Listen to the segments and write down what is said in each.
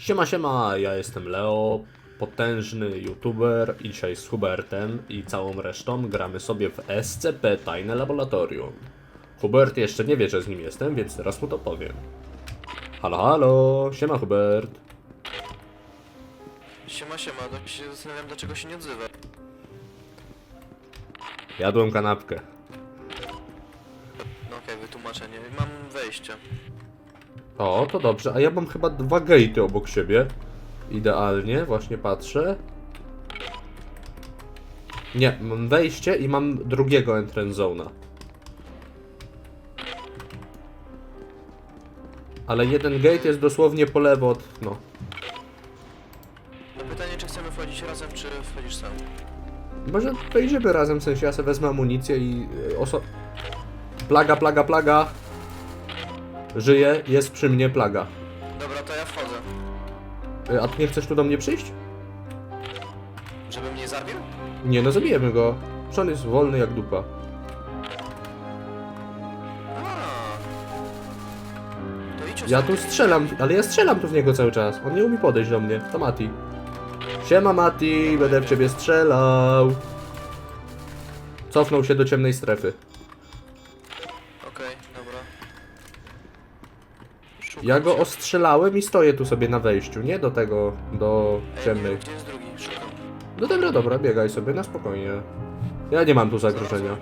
Siema, siema, ja jestem Leo, potężny youtuber i dzisiaj z Hubertem i całą resztą gramy sobie w SCP Tajne Laboratorium. Hubert jeszcze nie wie, że z nim jestem, więc teraz mu to powiem. Halo, halo, siema Hubert. Siema, siema, tak się zastanawiam dlaczego się nie odzywa. Jadłem kanapkę. No okej, wytłumaczenie. Mam wejście. O, to dobrze, a ja mam chyba dwa gatey obok siebie. Idealnie, właśnie patrzę. Nie, mam wejście i mam drugiego entrance zona. Ale jeden gate jest dosłownie po lewo od... no. Pytanie, czy chcemy wchodzić razem, czy wchodzisz sam? Może wejdziemy razem, w sensie ja sobie wezmę amunicję i y, oso... Plaga, plaga, plaga! Żyje, jest przy mnie plaga. Dobra, to ja wchodzę. Y, A ty nie chcesz tu do mnie przyjść? Żeby mnie zabił? Nie, no zabijemy go. Przecież on jest wolny jak dupa. A. To idź Ja tu strzelam, ale ja strzelam tu w niego cały czas. On nie umie podejść do mnie. To Mati. Siema Mati, będę w ciebie strzelał. Cofnął się do ciemnej strefy. Ja go ostrzelałem i stoję tu sobie na wejściu, nie do tego, do Ej, nie ciemnej. wiem, gdzie jest drugi? Szukam. No dobra, dobra, biegaj sobie na spokojnie. Ja nie mam tu zagrożenia.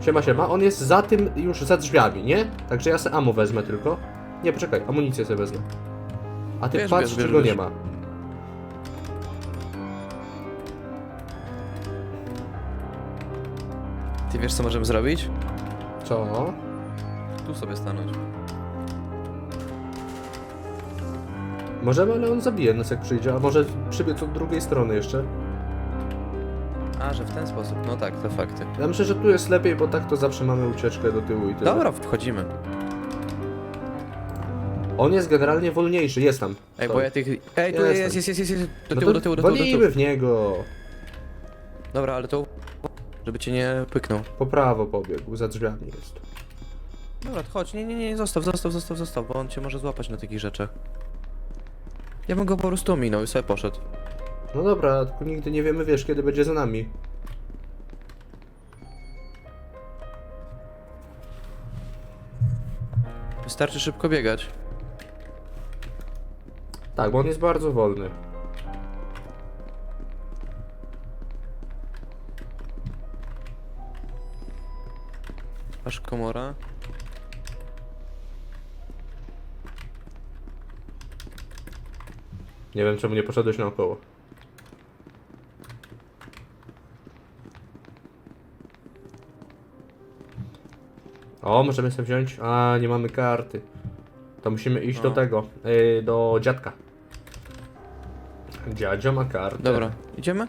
Siema, siema. On jest za tym, już za drzwiami, nie? Także ja se ammo wezmę tylko. Nie, poczekaj, amunicję sobie wezmę. A ty Bierz, patrz, bierz, bierz, czy go bierz. nie ma. Ty wiesz co możemy zrobić? Co? Tu sobie stanąć. Możemy, ale on zabije nas jak przyjdzie, a może przybiec od drugiej strony jeszcze. A, że w ten sposób. No tak, to fakty. Ja myślę, że tu jest lepiej, bo tak to zawsze mamy ucieczkę do tyłu i tyle. Dobra, wchodzimy. On jest generalnie wolniejszy, jest tam. Ej, bo ja tych... Ej, tu Jestem. jest, jest, jest, jest, jest. Do No tyłu, do tyłu, do tyłu, do walimy tyłu. w niego. Dobra, ale to... Żeby cię nie pyknął. Po prawo pobiegł, za drzwiami jest. Dobra, chodź, nie, nie, nie, zostaw, zostaw, zostaw, zostaw, bo on cię może złapać na takich rzeczach. Ja bym go po prostu ominął i sobie poszedł. No dobra, tylko nigdy nie wiemy, wiesz, kiedy będzie za nami. Wystarczy szybko biegać. Tak, bo on jest bardzo wolny. Aż komora. Nie wiem, czemu nie poszedłeś naokoło. O, możemy sobie wziąć. A, nie mamy karty. To musimy iść do No. tego, yy, do dziadka. Dziadzio ma kartę. Dobra, idziemy?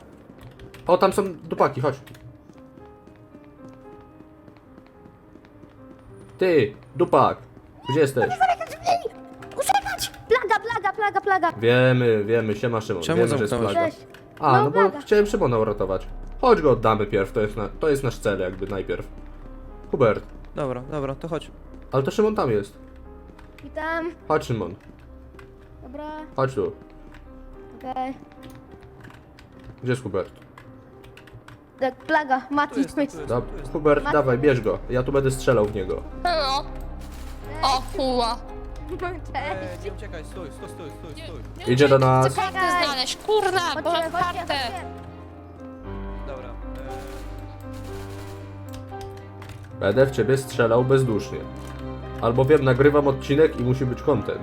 O, tam są dupaki, chodź. Ty, dupak, gdzie jesteś? Plaga! Wiemy, wiemy, siema Szymon, Czemu wiemy, że jest zamknąłeś? plaga. Cześć! A, No, no bo chciałem Szymona uratować. Chodź go oddamy pierw, to jest, na, to jest nasz cel jakby najpierw. Hubert, Dobra, dobra, to chodź. ale to Szymon tam jest. Witam. Chodź Szymon, Dobra, chodź tu. okej. Gdzie jest Hubert? Tak, plaga, jest, tu jest. Dobra, Hubert, dawaj, bierz go. Ja tu będę strzelał w niego. Hello. O, fuła. Cześć! nie uciekaj, stój, stój, stój, stój, stój. Idzie do nas. Chcę kartę znaleźć. Kurna, bo mam kartę. Dobra. Będę w ciebie strzelał bezdusznie. Albowiem nagrywam odcinek i musi być content.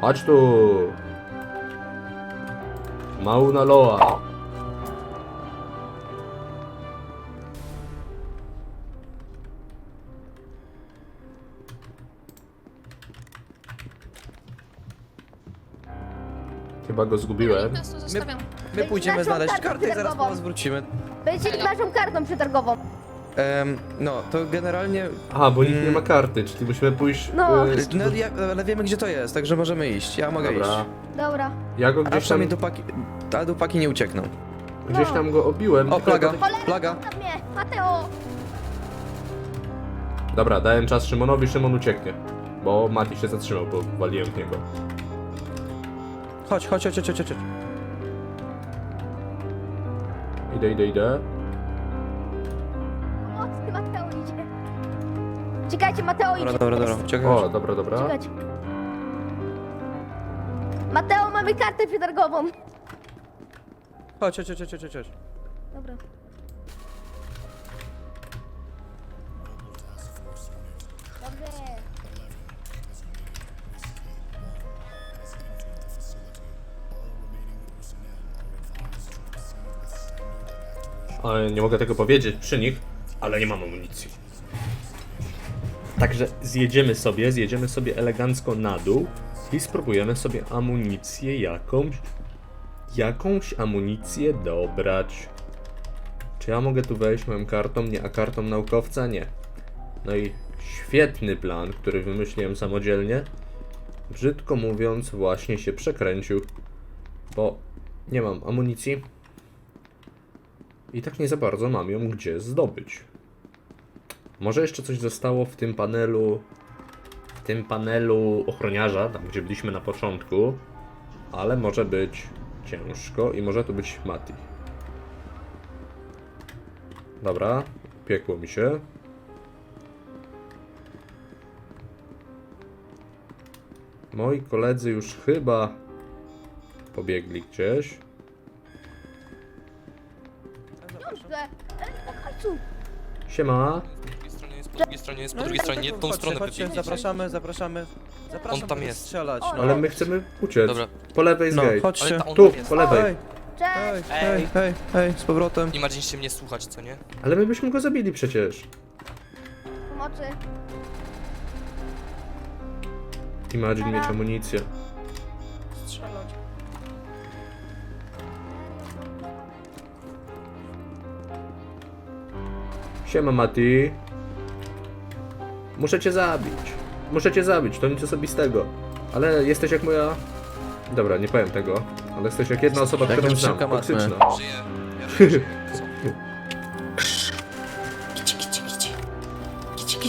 Chodź tu! Mauna Loa. Chyba go zgubiłem. Teraz tu zostawiam. My pójdziemy Naszą znaleźć kartę kartę i zaraz po przetargową. was wrócimy. Będzie naszą kartą przetargową. Em, no, to generalnie... Aha, bo nikt nie Mm. ma karty, czyli musimy pójść. No. e, No, ja, ale wiemy gdzie to jest, także możemy iść. Ja mogę Dobra. iść. Dobra. Ja go A gdzieś tam, przynajmniej dupaki... A dupaki nie uciekną. gdzieś tam go obiłem. O, tylko plaga, plaga. Mnie! Mateo! Dobra, dałem czas Szymonowi, Szymon ucieknie. Bo Mati się zatrzymał, bo waliłem w niego. Chodź, chodź, chodź, chodź, chodź. chodź. Idę, idę, idę. Mocny Mateo idzie. Czekajcie, Mateo idzie. Dobra, dobra, dobra. Uciekaj. O, dobra, dobra. Czekajcie. Mateo, mamy kartę przetargową. Chodź, chodź, chodź, chodź, chodź, chodź. Dobra. Dobrze. Nie mogę tego powiedzieć przy nich, ale nie mam amunicji. Także zjedziemy sobie, zjedziemy sobie elegancko na dół i spróbujemy sobie amunicję jakąś, jakąś amunicję dobrać. Czy ja mogę tu wejść moją kartą? Nie, a kartą naukowca? Nie. No i świetny plan, który wymyśliłem samodzielnie. Brzydko mówiąc, właśnie się przekręcił, bo nie mam amunicji. I tak nie za bardzo mam ją gdzie zdobyć. Może jeszcze coś zostało w tym panelu. W tym panelu ochroniarza, tam gdzie byliśmy na początku. Ale może być ciężko i może to być Mati. Dobra, piekło mi się. Moi koledzy już chyba pobiegli gdzieś. Końcu. Siema. Po drugiej stronie jest, po drugiej stronie jest, po drugiej stronie, nie w tą Chodźcie, stronę chodźcie, wybiegniecie. zapraszamy, zapraszamy. Zapraszam, On tam żeby jest. strzelać. No, Ale my chcemy uciec. Dobra. Po lewej jest no gate. chodźcie. Ale ta, on Tu, tam jest. po lewej. Hej, Cześć. hej, hej, hej, hej, z powrotem. Imagine się mnie słuchać, co nie? Ale my byśmy go zabili przecież. Pomocy. Imagine mieć amunicję. Strzelać. Siema Mati. Muszę cię zabić. Muszę cię zabić, to nic osobistego. Ale jesteś jak moja... Dobra, nie powiem tego. Ale jesteś jak jedna osoba, Jak którą znam. dziewczynka matmy. Toksyczna. Żyję. Ja żyję. Co?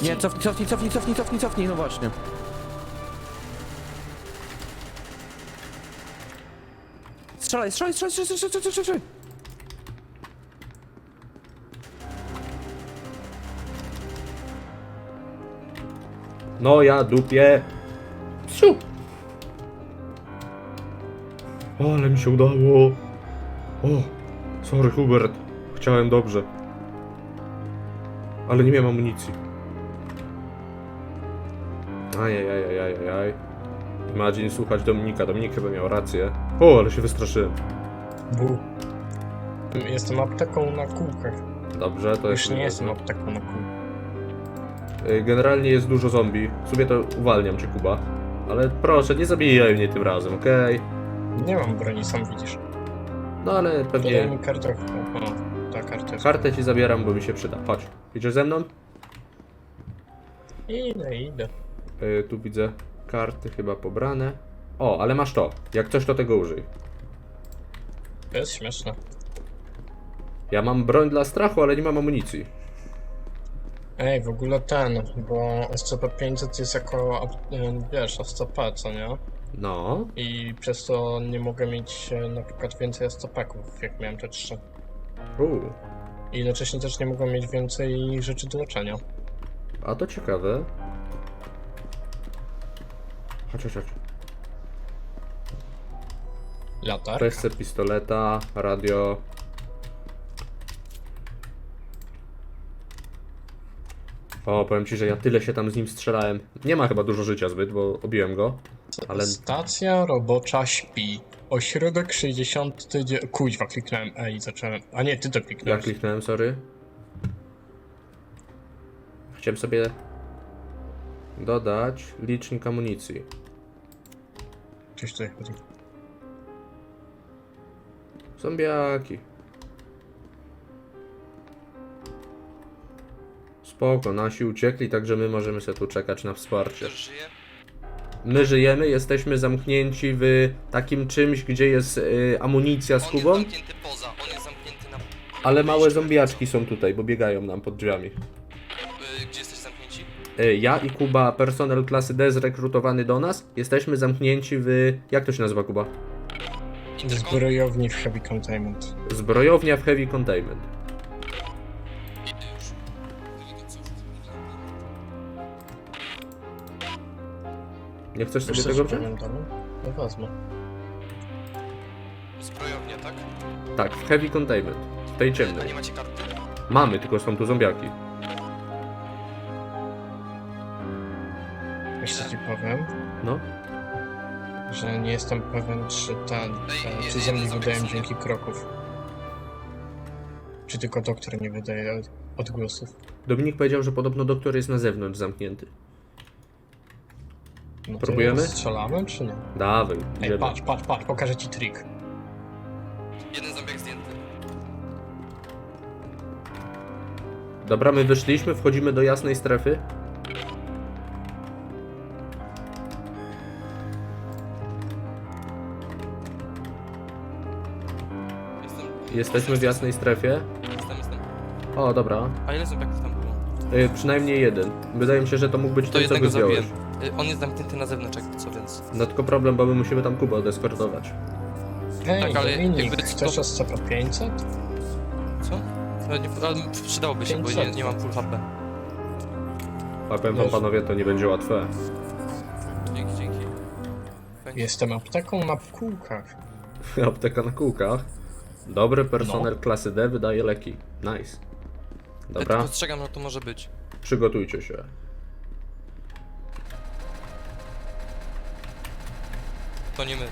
Nie, cofnij, cofnij, cofnij, cofnij, cofnij, cofnij, no właśnie. Strzelaj, strzelaj, strzelaj, strzelaj, strzelaj, strzelaj, strzelaj. No ja dupię. Psiu. Ale mi się udało. O, sorry Hubert. Chciałem dobrze. Ale nie miałem amunicji. Ajajajajajaj. Imagine słuchać Dominika. Dominik chyba miał rację. O, ale się wystraszyłem. Bu. Jestem apteką na kółkach. Dobrze, to jest... Już nie mój jestem apteką na kółkach. Y, Generalnie jest dużo zombie. W sumie to uwalniam cię, Kuba. Ale proszę, nie zabijaj mnie tym razem, okej? Nie mam broni, sam widzisz. No ale Podaj pewnie mi kartę. O, ta karta jest. kartę ci zabieram, bo mi się przyda. Chodź. Idziesz ze mną? Idę, idę. Y, tu widzę karty chyba pobrane. O, ale masz to. Jak coś, to tego użyj. To jest śmieszne. Ja mam broń dla strachu, ale nie mam amunicji. Ej, w ogóle ten, bo SCP-500 jest jako, y, wiesz, SCP, co nie? No. I przez to nie mogę mieć e, na przykład więcej SCP-ków, jak miałem te trzy. Uuu. I jednocześnie też nie mogłem mieć więcej rzeczy do leczenia. A to ciekawe. Chodź, chodź, chodź. Latar. Kwestia pistoleta, radio. O, powiem ci, że ja tyle się tam z nim strzelałem. Nie ma chyba dużo życia zbyt, bo obiłem go. Ale Stacja robocza śpi. Ośrodek 60. Kuźwa, kliknąłem E i zacząłem. A nie, ty to ja kliknąłeś. kliknąłem, sorry. Chciałem sobie dodać licznik amunicji. Coś tutaj chodzi. Zombiaki. Spoko, nasi uciekli, także my możemy sobie tu czekać na wsparcie. My żyjemy, jesteśmy zamknięci w takim czymś, gdzie jest y, amunicja z On Kubą, jest zamknięty poza, on jest zamknięty na... ale małe zombiaczki są tutaj, bo biegają nam pod drzwiami. Y, Gdzie jesteś zamknięci? Y, Ja i Kuba, personel klasy D zrekrutowany do nas, jesteśmy zamknięci w... Jak to się nazywa, Kuba? Intercom? Zbrojowni w Heavy Containment. Zbrojownia w Heavy Containment. Nie chcesz sobie Wiesz, co tego ci wziąć? powiem, Damian? No wezmę. Zbrojownia, tak? Tak, w Heavy Containment. W tej A ciemnej. nie macie karty? Mamy, tylko są tu zombiaki. Wiesz co ci powiem? No. Że nie jestem pewien, czy ten, Ej, czy jeden zombie zombie wydają są, nie? dźwięki kroków. Czy tylko doktor nie wydaje od- odgłosów. Dominik powiedział, że podobno doktor jest na zewnątrz zamknięty. No to Próbujemy? Strzelamy, czy nie? Dawaj, Ej, idziemy. patrz, patrz, patrz, pokażę ci trik. Jeden zombiak zdjęty. Dobra, my wyszliśmy, wchodzimy do jasnej strefy. Jestem. Jesteśmy w jasnej strefie. Jestem, jestem. O, dobra. A ile zombiaków tam było? Y, przynajmniej jeden. Wydaje mi się, że to mógł być To ten, co jednego go zabiłem. On jest zamknięty na zewnątrz, jakby co, więc... No tylko problem, bo my musimy tam Kubę odeskortować. Hej, Tak, ale Dominik, jakby chcesz to- SCP-500? Co? Ale, nie, ale przydałoby się, bo nie, nie mam full HP. A powiem wam Dobrze. panowie, to nie będzie łatwe. Dzięki, dzięki. Jestem apteką na kółkach. Apteka na kółkach. Dobry personel No. klasy D wydaje leki. Nice. Dobra, tylko ostrzegam, że to może być. przygotujcie się. To nie my.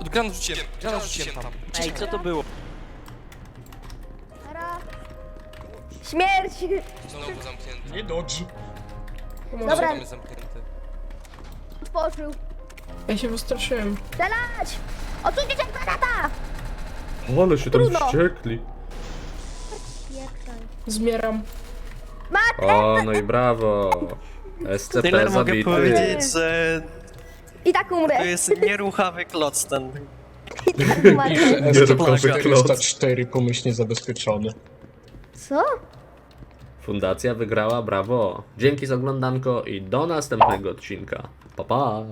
Od granat rzuciłem, granat rzuciłem tam. Ej, co to było? Śmierć! Znowu zamknięty. Nie dodge. Dobra, Tam jest zamknięty. otworzył. Ja się wystraszyłem. Strzelać! Odsuńcie się, granata! O, ale się tam Trudno. wściekli. Zmieram. O, no i brawo. SCP Tyle mogę zabity. powiedzieć, że I tak umrę. to jest nieruchawy kloc ten. I tak umarę. Nieruchomy kloc. SCP-4 pomyślnie zabezpieczony. Co? Fundacja wygrała, brawo. Dzięki za oglądanko i do następnego odcinka. Pa pa.